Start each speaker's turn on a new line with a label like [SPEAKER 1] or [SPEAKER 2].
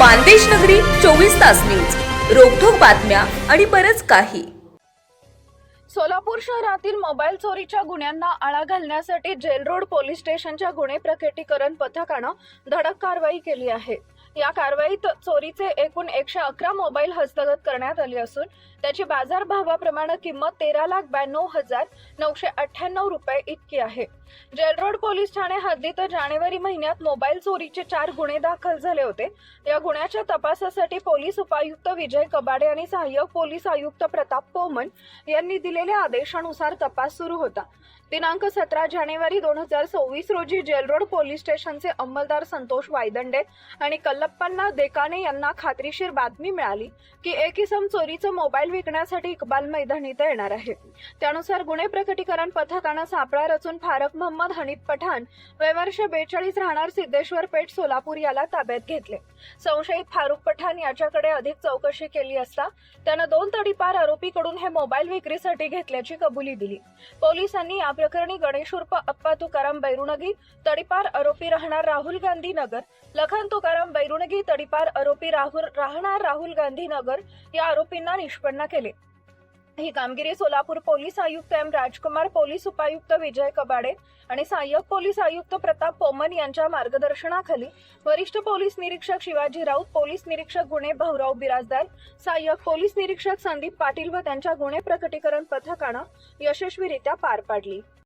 [SPEAKER 1] मानदेश नगरी चोवीस तास न्यूज. रोखोक बातम्या आणि बरच काही.
[SPEAKER 2] सोलापूर शहरातील मोबाईल चोरीच्या गुन्ह्यांना आळा घालण्यासाठी जेल रोड पोलीस स्टेशनच्या गुन्हे प्रकटीकरण पथकानं धडक कारवाई केली आहे. या कारवाईत चोरीचे एकूण एकशे अकरा मोबाईल हस्तगत करण्यात आले असून त्याची बाजारभावाप्रमाणे किंमत तेरा लाख ब्याण्णव हजार नऊशे अठ्ठ्याण्णव रुपये इतकी आहे. जेलरोड पोलीस ठाणे हद्दीत जानेवारी महिन्यात मोबाईल चोरीचे चार गुन्हे दाखल झाले होते. या गुन्ह्याच्या तपासासाठी पोलीस उपायुक्त विजय कबाडे आणि सहाय्यक पोलीस आयुक्त प्रताप पोमन यांनी दिलेल्या आदेशानुसार तपास सुरू होता. दिनांक सतरा जानेवारी दोन हजार सव्वीस रोजी जेलरोड पोलीस स्टेशनचे अंमलदार संतोष वायदंडे आणि कल्लप्पांना देकाने यांना खात्रीशीर बातमी मिळाली की एक इसम चोरीचा मोबाईल विकण्यासाठी इकबाल मैदान इथं येणार आहे. त्यानुसार गुन्हे प्रकटीकरण पथकानं सापळा रचून फारक मोहम्मद हनीफ पठाण वैवर्ष बेचाळीस राहणार सिद्धेश्वर पेठ सोलापूर याला ताब्यात घेतले. संशयित फारुख पठाण याच्याकडे अधिक चौकशी केली असता त्यानं दोन तडीपार आरोपीकडून हे मोबाईल विक्रीसाठी घेतल्याची कबुली दिली. पोलिसांनी या प्रकरणी गणेश उर्फ अप्पा तुकाराम बैरुणगी तडीपार आरोपी राहणार राहुल गांधी नगर लखन तुकाराम बैरुणगी तडीपार आरोपी राहुल राहणार राहुल गांधीनगर या आरोपींना निष्पन्न केले. ही कामगिरी सोलापूर पोलीस आयुक्त एम राजकुमार पोलीस उपायुक्त विजय कबाडे आणि सहाय्यक पोलीस आयुक्त प्रताप पोमन यांच्या मार्गदर्शनाखाली वरिष्ठ पोलीस निरीक्षक शिवाजी राऊत पोलीस निरीक्षक गुन्हे भाऊराव बिराजदार सहाय्यक पोलीस निरीक्षक संदीप पाटील व त्यांच्या गुन्हे प्रकटीकरण पथकानं यशस्वीरित्या पार पाडली.